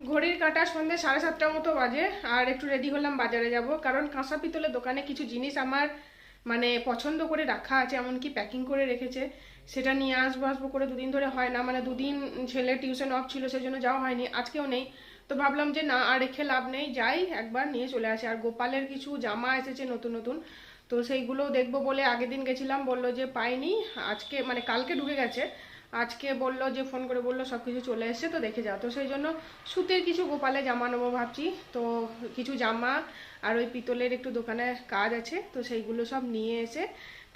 ঘড়ির কাটা সন্ধ্যে সাড়ে সাতটার মতো বাজে, আর একটু রেডি হলাম বাজারে যাব। কারণ কাঁসা পিতলের দোকানে কিছু জিনিস আমার মানে পছন্দ করে রাখা আছে, এমনকি প্যাকিং করে রেখেছে। সেটা নিয়ে আসব আসব করে দুদিন ধরে হয় না। মানে দুদিন ছেলে টিউশন অফ ছিল সেজন্য যাওয়া হয়নি। আজকেও নেই। তো ভাবলাম যে, না, আর রেখে লাভ নেই। যাই, একবার নিয়ে চলে আসে। আর গোপালের কিছু জামা এসেছে নতুন নতুন। তো সেইগুলো দেখব বলে আগের দিন গেছিলাম, বলল যে, পাইনি। আজকে মানে কালকে ঢুকে গেছে। আজকে বলল যে, ফোন করে বলল সব কিছু চলে এসছে, তো দেখে যাও। তো সেই জন্য সুতির কিছু গোপালে জামা নেব ভাবছি। তো কিছু জামা আর ওই পিতলের একটু দোকানে কাজ আছে, তো সেইগুলো সব নিয়ে এসে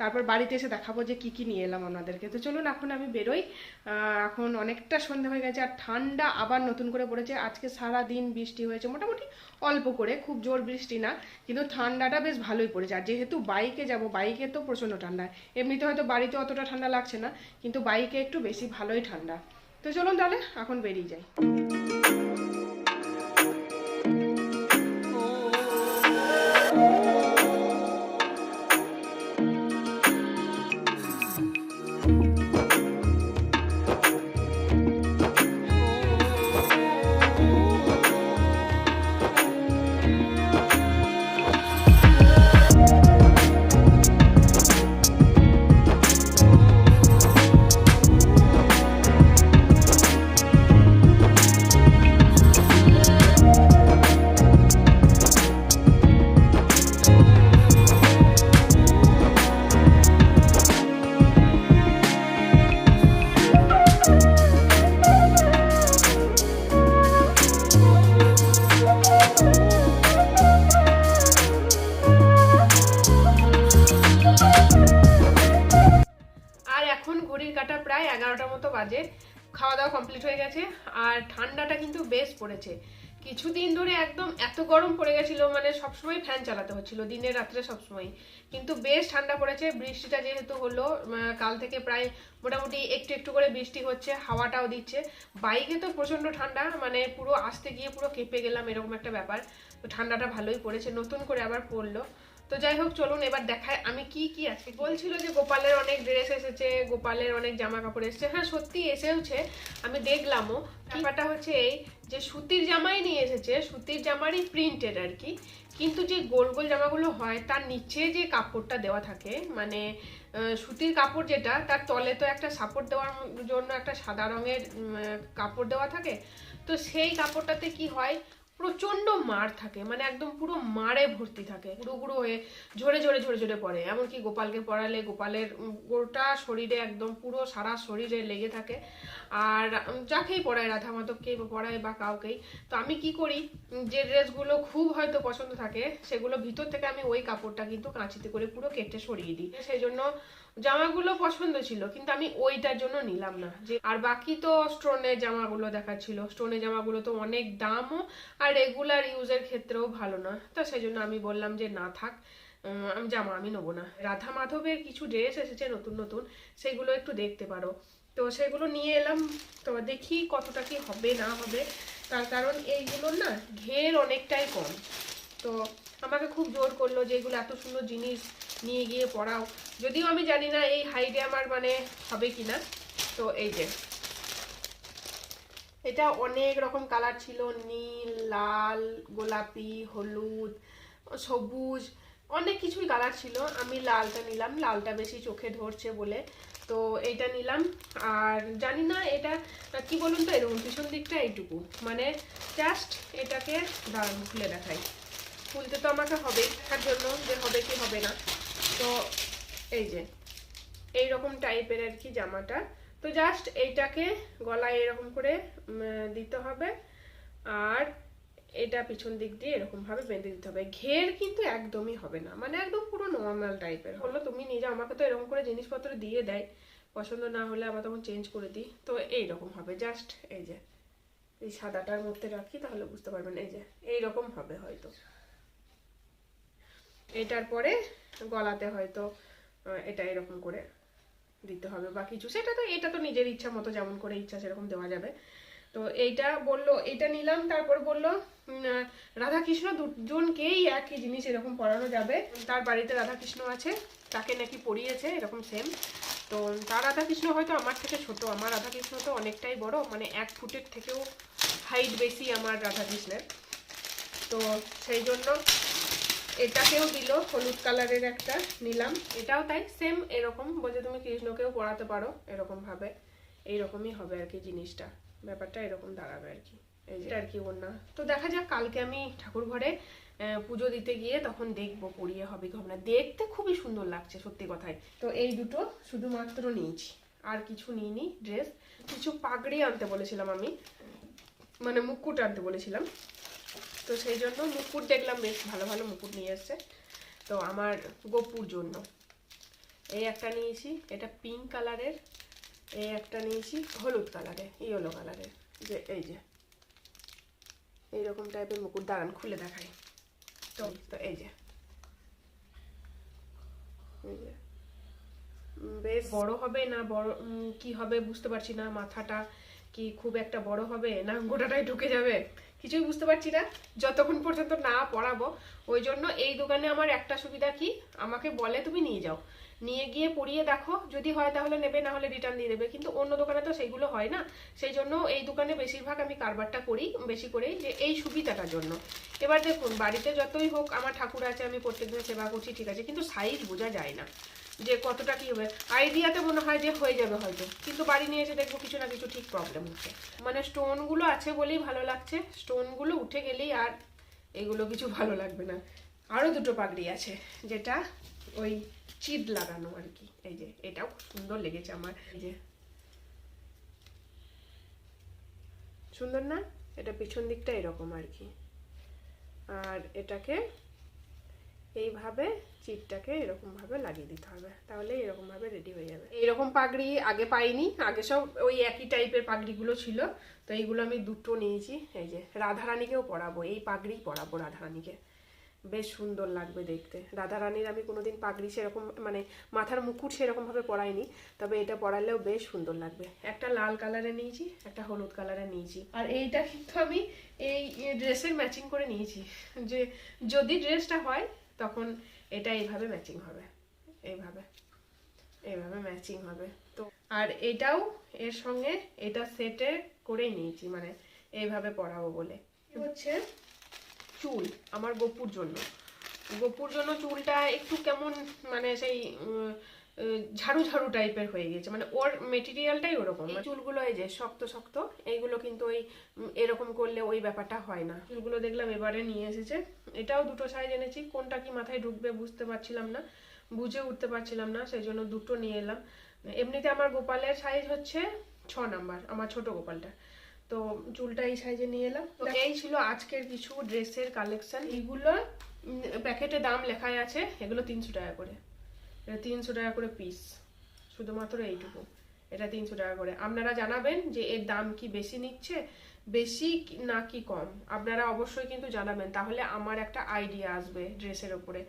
তারপর বাড়িতে এসে দেখাবো যে কি কি নিয়ে এলাম আপনাদেরকে। তো চলুন, এখন আমি বেরোই। এখন অনেকটা সন্ধে হয়ে গেছে আর ঠান্ডা আবার নতুন করে পড়েছে। আজকে সারা দিন বৃষ্টি হয়েছে, মোটামুটি অল্প করে, খুব জোর বৃষ্টি না, কিন্তু ঠান্ডাটা বেশ ভালোই পড়েছে। আর যেহেতু বাইকে যাব, বাইকে তো প্রচণ্ড ঠান্ডা। এমনিতে হয়তো বাড়িতে অতটা ঠান্ডা লাগছে না, কিন্তু বাইকে একটু বেশি ভালোই ঠান্ডা। তো চলুন তাহলে, এখন বেরিয়ে যাই। বেশ পড়েছে। কিছুদিন ধরে একদম এত গরম পড়ে গেছিল মানে সবসময় ফ্যান চালাতে হচ্ছিল দিনে রাত্রে সবসময়। কিন্তু বেশ ঠান্ডা পড়েছে, বৃষ্টিটা যেহেতু হলো কাল থেকে প্রায় মোটামুটি একটু একটু করে বৃষ্টি হচ্ছে, হাওয়াটাও দিচ্ছে। বাইকে তো প্রচণ্ড ঠান্ডা মানে পুরো আসতে গিয়ে পুরো কেঁপে গেলাম, এরকম একটা ব্যাপার। তো ঠান্ডাটা ভালোই পড়েছে, নতুন করে আবার পড়ল। তো যাই হোক চলুন এবার দেখায় আমি কি কি আছে। বলছিল যে গোপালের অনেক ড্রেস এসেছে গোপালের অনেক জামা কাপড় এসেছে। হ্যাঁ সত্যি এসেওছে আমি দেখলামও। ব্যাপারটা হচ্ছে এই যে সুতির জামাই নিয়ে এসেছে সুতির জামারই প্রিন্টেড আর কি। কিন্তু যে গোল গোল জামাগুলো হয় তার নিচে যে কাপড়টা দেওয়া থাকে মানে সুতির কাপড় যেটা তার তলে তো একটা সাপোর্ট দেওয়ার জন্য একটা সাদা রঙের কাপড় দেওয়া থাকে। তো সেই কাপড়টাতে কি হয় প্রচণ্ড মার থাকে মানে একদম পুরো মারে ভর্তি থাকে, গুঁড়ো গুঁড়ো হয়ে ঝরে ঝরে ঝরে ঝরে পড়ে। এমনকি গোপালকে পড়ালে গোপালের গোটা শরীরে একদম পুরো সারা শরীরে লেগে থাকে। আর যাকেই পড়ায়, রাধা মাধবকেই পড়ায় বা কাউকেই। তো আমি কি করি যে ড্রেসগুলো খুব হয়তো পছন্দ থাকে, সেগুলো ভিতর থেকে আমি ওই কাপড়টা কিন্তু কাঁচিতে করে পুরো কেটে সরিয়ে দিই। সেই জন্য জামাগুলো পছন্দ ছিল, কিন্তু আমি ওইটার জন্য নিলাম না। যে আর বাকি তো স্টোনের জামাগুলো দেখাচ্ছিল। স্টোনের জামাগুলো তো অনেক দামও, আর রেগুলার ইউজের ক্ষেত্রেও ভালো না। তো সেই জন্য আমি বললাম যে, না থাক আমি জামা আমি নেব না। রাধা মাধবের কিছু ড্রেস এসেছে নতুন নতুন, সেগুলো একটু দেখতে পারো। তো সেগুলো নিয়ে এলাম, তো দেখি কতটা কি হবে, না হবে। তার কারণ এইগুলোর না ঘের অনেকটাই কম। তো আমাকে খুব জোর করল যে, এগুলো এত সুন্দর জিনিস নিয়ে গিয়ে পড়াও। যদিও আমি জানি না এই হাইটে আমার মানে হবে কি না তো এই যে। এটা অনেক রকম কালার ছিল। নীল, লাল, গোলাপি, হলুদ, সবুজ, অনেক কিছুই কালার ছিল। আমি লালটা নিলাম। লালটা বেশি চোখে ধরছে বলে। তো এইটা নিলাম। আর জানি না এটা কি বলুন তো, এরকম পিছন দিকটা এইটুকু। মানে জাস্ট এটাকে দাঁড়ান খুলে দেখাই। খুলতে তো আমাকে হবে দেখার জন্য যে হবে কি হবে না। তো এই যে এই রকম টাইপের আর কি জামাটা। তো জাস্ট এইটাকে গলায় এরকম করে দিতে হবে। আর এটা পিছন দিক দিয়ে এরকম ভাবে বেঁধে দিতে হবে। ঘের কিন্তু একদমই হবে না। মানে একদম পুরো নর্মাল টাইপের হলো তুমি নিজে আমাকে তো এরকম করে জিনিসপত্র দিয়ে দেয়। পছন্দ না হলে আবার তখন চেঞ্জ করে দিই। তো এই রকম হবে। জাস্ট এই যে, এই সাদাটার মধ্যে রাখি তাহলে বুঝতে পারবেন। এই যে এই রকম হবে হয়তো। এটার পরে গলাতে হয়তো এটা এরকম করে দিতে হবে বা কিছু। সেটা তো, এটা তো নিজের ইচ্ছা মতো যেমন করে ইচ্ছা সেরকম দেওয়া যাবে। তো এইটা বলল এইটা নিলাম, তারপর বলল রাধাকৃষ্ণ দুজনকেই একই জিনিস এরকম পড়ানো যাবে। তার বাড়িতে রাধাকৃষ্ণ আছে, তাকে নাকি পড়িয়েছে এরকম সেম তো তার রাধাকৃষ্ণ হয়তো আমার থেকে ছোট, আমার রাধাকৃষ্ণ তো অনেকটাই বড় মানে এক ফুটের থেকেও হাইট বেশি আমার রাধাকৃষ্ণের। তো সেই জন্য এটাকেও দিল, হলুদ কালারের একটা, নিলাম। এটাও তাই সেম এরকম, বলছে তুমি কৃষ্ণকেও পড়াতে পারো এরকম ভাবে এইরকমই হবে আর কি জিনিসটা, ব্যাপারটা এরকম দাঁড়াবে আর কি। এই আর কি ওর না তো দেখা যাক, কালকে আমি ঠাকুর ঘরে পুজো দিতে গিয়ে তখন দেখব, পড়িয়ে হবে কি হবে না। দেখতে খুবই সুন্দর লাগছে, সত্যি কথাই। তো এই দুটো শুধুমাত্র নিয়েছি, আর কিছু নিইনি ড্রেস কিছু পাগড়ি আনতে বলেছিলাম আমি মানে মুকুট আনতে বলেছিলাম। তো সেই জন্য মুকুট দেখলাম বেশ ভালো ভালো মুকুট নিয়ে এসছে। তো আমার গোপুর জন্য। এই একটা নিয়েছি এটা পিঙ্ক কালারের এই একটা নিয়েছি হলুদ কালারের ইয়েলো কালারের যে এই যে এইরকম টাইপের মুকুট দাঁড়ান খুলে দেখাই। তো তো এই যে এই যে বেশ। বড় হবে না বড় কি হবে বুঝতে পারছি না মাথাটা কি খুব একটা বড় হবে না গোটাটাই ঢুকে যাবে? কিছুই বুঝতে পারছি না। যতক্ষণ পর্যন্ত না পড়াবো ওই জন্য এই দোকানে আমার একটা সুবিধা কি? আমাকে বলে তুমি নিয়ে যাও। নিয়ে গিয়ে পড়িয়ে দেখো, যদি হয় তাহলে নেবে, না হলে রিটার্ন দিয়ে দেবে। কিন্তু অন্য দোকানে তো সেইগুলো হয় না। সেই জন্য এই দোকানে বেশিরভাগ আমি কারবারটা করি, বেশি করেই যে এই সুবিধাটার জন্য। এবার দেখুন, বাড়িতে যতই হোক আমার ঠাকুর আছে, আমি প্রত্যেকদিন সেবা করছি, ঠিক আছে। কিন্তু সাইজ বোঝা যায় না। যে কতটা কি হবে আইডিয়াতে মনে হয় যে হয়ে যাবে হয়তো। কিন্তু বাড়ি নিয়ে এসে দেখব কিছু না কিছু ঠিক প্রবলেম হচ্ছে। মানে স্টোনগুলো আছে বলেই ভালো লাগছে। স্টোনগুলো উঠে গেলেই আর এগুলো কিছু ভালো লাগবে না। আরও দুটো পাগড়ি আছে, যেটা ওই চিদ লাগানো আর কি। এই যে, এটাও সুন্দর লেগেছে আমার। এই যে। সুন্দর না? এটা পিছন দিকটা এরকম আর কি। আর এটাকে এইভাবে চিপটাকে এরকমভাবে লাগিয়ে দিতে হবে। তাহলে এরকমভাবে রেডি হয়ে যাবে। এইরকম পাগড়ি আগে পাইনি, আগে সব ওই একই টাইপের পাগড়িগুলো ছিল। তো এইগুলো আমি দুটো নিয়েছি, এই যে রাধারানীকেও পরাবো, এই পাগড়ি পরাবো রাধারানীকে। বেশ সুন্দর লাগবে দেখতে। রাধারানীর আমি কোনোদিন পাগড়ি সেরকম মানে মাথার মুকুট সেরকমভাবে পরাইনি, তবে এটা পরালেও বেশ সুন্দর লাগবে। একটা লাল কালারে নিয়েছি, একটা হলুদ কালারে নিয়েছি। আর এইটা কিন্তু আমি এই ড্রেসের ম্যাচিং করে নিয়েছি। যে যদি ড্রেসটা হয় তখন এটা এইভাবে ম্যাচিং হবে। এইভাবে। এইভাবে ম্যাচিং হবে। তো আর এটাও এর সঙ্গে এটা সেটে করেই নিয়েছি মানে এইভাবে পড়াবো বলে। হচ্ছে চুল, আমার গপুর জন্য। গপুর জন্য চুলটা একটু কেমন মানে সেই ঝাড়ু ঝাড়ু টাইপের হয়ে গেছে মানে ওর মেটেরিয়ালটাই ওরকম। এই চুলগুলো এই যে শক্ত শক্ত এইগুলো কিন্তু ওই এরকম করলে ওই ব্যাপারটা হয় না। চুলগুলো দেখলাম এবারে নিয়ে এসেছে। এটাও দুটো সাইজ এনেছি। কোনটা কি মাথায় ঢুকবে বুঝতে পারছিলাম না। বুঝে উঠতে পারছিলাম না সেই জন্য দুটো নিয়ে এলাম। এমনিতে আমার গোপালের সাইজ হচ্ছে ছ নাম্বার আমার ছোট গোপালটা। তো চুলটা এই সাইজে নিয়ে এলাম। তো এই ছিল আজকের কিছু ড্রেসের কালেকশন এইগুলো প্যাকেটে দাম লেখাই আছে এগুলো তিনশো টাকা করে। এটা তিনশো টাকা করে পিস শুধুমাত্র এইটুকু। এটা তিনশো টাকা করে। আপনারা জানাবেন যে এর দাম কি বেশি নিচ্ছে, বেশি না কি কম? আপনারা অবশ্যই কিন্তু জানাবেন, তাহলে আমার একটা আইডিয়া আসবে ড্রেসের ওপরে।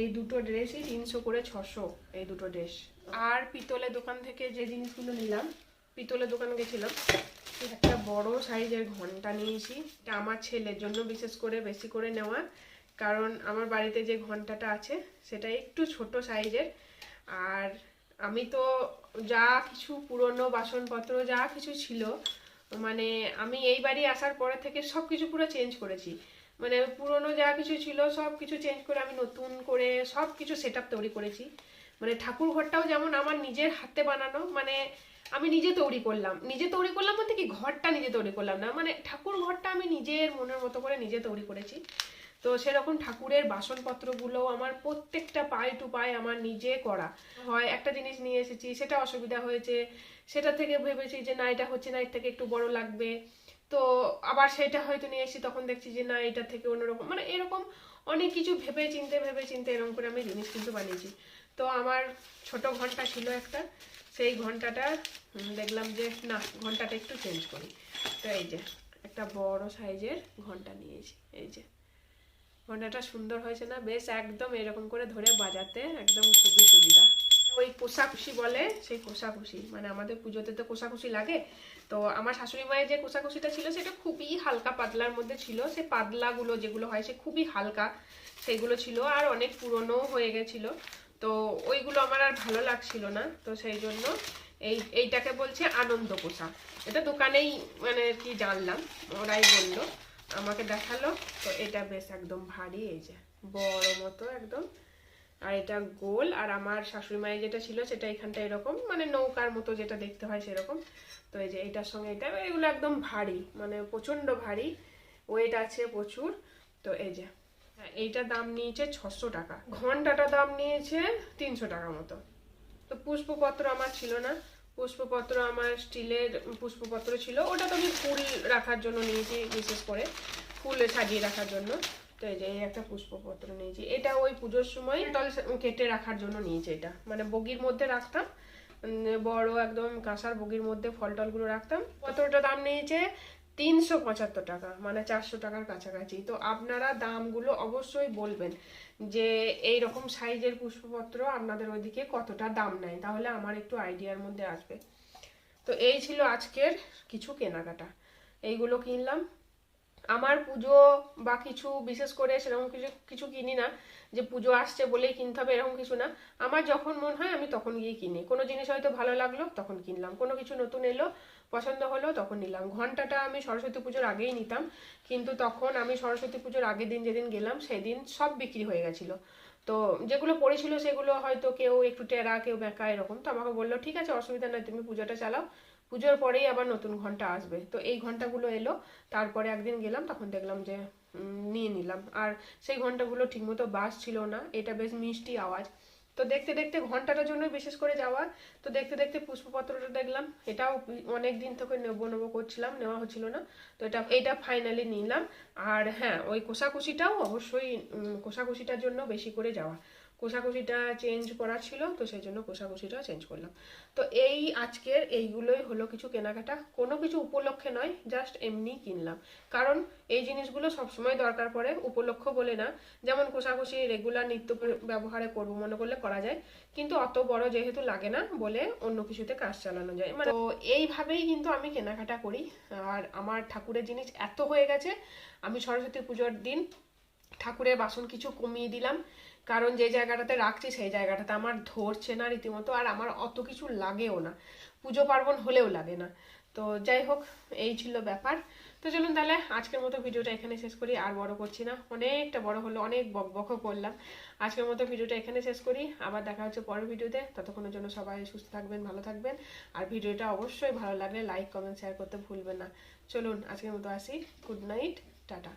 এই দুটো ড্রেসই তিনশো করে ছশো, এই দুটো ড্রেস আর পিতলের দোকান থেকে যে জিনিসগুলো নিলাম পিতলের দোকান গেছিলাম, একটা বড় সাইজের ঘণ্টা নিয়েছি। এটা আমার ছেলের জন্য বিশেষ করে, বেশি করে নেওয়া। কারণ আমার বাড়িতে যে ঘন্টাটা আছে, সেটা একটু ছোট সাইজের। আর আমি তো যা কিছু পুরনো বাসনপত্র, যা কিছু ছিল মানে আমি এই বাড়ি আসার পরে থেকে সব কিছু পুরো চেঞ্জ করেছি। মানে পুরনো যা কিছু ছিল সব কিছু চেঞ্জ করে আমি নতুন করে সব কিছু সেট তৈরি করেছি। মানে ঠাকুর ঘরটাও যেমন আমার নিজের হাতে বানানো মানে আমি নিজে তৈরি করলাম। নিজে তৈরি করলাম বলতে কি? ঘরটা নিজে তৈরি করলাম না। মানে ঠাকুর ঘরটা আমি নিজের মনের মতো করে নিজে তৈরি করেছি। তো সেরকম ঠাকুরের বাসনপত্রগুলো আমার প্রত্যেকটা পায়ে টু পায়ে আমার নিজে করা। হয় একটা জিনিস নিয়ে এসেছি, সেটা অসুবিধা হয়েছে, সেটা থেকে ভেবেছি যে না, এটা হচ্ছে না, এর থেকে একটু বড় লাগবে। তো আবার সেটা হয়তো নিয়ে এসেছি, তখন দেখছি যে না, এটা থেকে অন্যরকম মানে এরকম অনেক কিছু ভেবে চিনতে ভেবে চিনতে এরকম করে আমি জিনিস কিন্তু বানিয়েছি। তো আমার ছোট ঘণ্টা ছিল একটা, সেই ঘন্টাটা দেখলাম যে না, ঘন্টাটা একটু চেঞ্জ করি। তো এই যে, একটা বড় সাইজের ঘণ্টা নিয়েছি এই যে। ঘন্টাটা সুন্দর হয়েছে না? বেশ একদম এরকম করে ধরে বাজাতে একদম খুবই সুবিধা। ওই কোষাকুষি বলে সেই কোষাকুষি। মানে আমাদের পুজোতে তো কোষাকুষি লাগে। তো আমার শাশুড়ি মায়ের যে কোষাকুষিটা ছিল, সেটা খুবই হালকা পাতলার মধ্যে ছিল। সে পাতলাগুলো যেগুলো হয়, সে খুবই হালকা সেইগুলো ছিল আর অনেক পুরনো হয়ে গেছিল। তো ওইগুলো আমার আর ভালো লাগছিল না। তো সেই জন্য এই, এইটাকে বলছে আনন্দ পোশাক এটা দোকানেই মানে কি জানলাম, ওরাই বলল। আমাকে দেখাল, তো এটা বেশ একদম ভারী, এই যে বড় মতো একদম। আর এটা গোল, আর আমার শাশুড়ি মায়ের যেটা ছিল সেটা এখানটা এরকম মানে নৌকার মতো যেটা দেখতে হয় সেরকম। তো এই যে এটার সঙ্গে এটা, এগুলো একদম ভারী মানে প্রচণ্ড ভারী। ওয়েট আছে প্রচুর। তো এই যে হ্যাঁ এইটার দাম নিয়েছে ছশো টাকা। ঘন্টাটা দাম নিয়েছে তিনশো টাকা মতো। তো পুষ্পপত্র আমার ছিল না। পুষ্পপত্র আমার স্টিলের পুষ্পপত্র ছিল। ওটা তো আমি ফুল রাখার জন্য নিয়েছি বিশেষ করে ফুল সাজিয়ে রাখার জন্য। তো এই যে এই একটা পুষ্পপত্র নিয়েছি। এটা ওই পুজোর সময় টল কেটে রাখার জন্য নিয়েছি এটা। মানে বগির মধ্যে রাখতাম। বড় একদম কাঁসার বগির মধ্যে ফল টলগুলো রাখতাম। পত্রটা দাম নিয়েছে তিনশো পঁচাত্তর টাকা মানে চারশো টাকার কাছাকাছি। তো আপনারা দামগুলো অবশ্যই বলবেন যে এই রকম সাইজের পুষ্পপত্র আপনাদের ওইদিকে কতটা দাম নেয়, তাহলে আমার একটু আইডিয়ার মধ্যে আসবে। তো এই ছিল আজকের কিছু কেনাকাটা। এইগুলো কিনলাম। আমার পুজো বা কিছু, বিশেষ করে সেরকম কিছু কিছু কিনি না যে পুজো আসছে বলেই কিনতে হবে, এরকম কিছু না। আমার যখন মন হয় আমি তখন গিয়ে কিনি। কোনো জিনিস হয়তো ভালো লাগল, তখন কিনলাম। কোনো কিছু নতুন এলো, পছন্দ হলো, তখন নিলাম। ঘন্টাটা আমি সরস্বতী পুজোর আগেই নিতাম, কিন্তু তখন আমি সরস্বতী পুজোর আগের দিন যেদিন গেলাম, সেদিন সব বিক্রি হয়ে গেছিল। তো যেগুলো পড়েছিল সেগুলো হয়তো কেউ একটু টেরা, কেউ বেঁকা, এরকম। তো আমাকে বলল, ঠিক আছে, অসুবিধা নাই, তুমি পুজোটা চালাও। পুজোর পরেই আবার নতুন ঘণ্টা আসবে। তো এই ঘন্টাগুলো এলো। তারপরে একদিন গেলাম, তখন দেখলাম যে নিয়ে নিলাম। আর সেই ঘন্টাগুলো ঠিকমতো বাস ছিল না। এটা বেশ মিষ্টি আওয়াজ। তো দেখতে দেখতে ঘন্টাটার জন্য বিশেষ করে যাওয়া। তো দেখতে দেখতে পুষ্পপত্রটা দেখলাম। এটাও অনেক দিন থেকে নেব নেব করছিলাম, নেওয়া হচ্ছিল না। তো এটা এটা ফাইনালি নিলাম। আর হ্যাঁ ওই কোষাকুষিটাও অবশ্যই কোষাকুষিটার জন্য বেশি করে যাওয়া। কোষাকুষিটা চেঞ্জ করা ছিল, তো সেই জন্য কোষাকুষিটা চেঞ্জ করলাম। তো এই আজকের এইগুলোই হলো কিছু কেনাকাটা, কোনো কিছু উপলক্ষে নয় জাস্ট এমনি কিনলাম। কারণ এই জিনিসগুলো সবসময় দরকার পড়ে, উপলক্ষ বলে না। যেমন কোষাকুষি রেগুলার নিত্য ব্যবহারে করব মনে করলে করা যায়, কিন্তু অত বড় যেহেতু লাগে না বলে অন্য কিছুতে কাজ চালানো যায়। মানে তো এইভাবেই কিন্তু আমি কেনাকাটা করি। আর আমার ঠাকুরের জিনিস এত হয়ে গেছে, আমি সরস্বতী পুজোর দিন ঠাকুরের বাসন কিছু কমিয়ে দিলাম। কারণ যে জায়গাটাতে রাখছি সেই জায়গাটাতে আমার ধরছে না রীতিমতো, আর আমার অত কিছু লাগেও না। পুজো পার্বণ হলেও লাগে না। তো যাই হোক, এই ছিল ব্যাপার। তো চলুন তাহলে আজকের মতো ভিডিওটা এখানে শেষ করি, আর বড় করছি না। অনেকটা বড় হলো, অনেক বক বকও করলাম। আজকের মতো ভিডিওটা এখানে শেষ করি। আবার দেখা হচ্ছে পরের ভিডিওতে। ততক্ষণের জন্য সবাই সুস্থ থাকবেন, ভালো থাকবেন। আর ভিডিওটা অবশ্যই ভালো লাগলে লাইক, কমেন্ট শেয়ার করতে ভুলবেন না। চলুন আজকের মতো আসি। Good night, tata.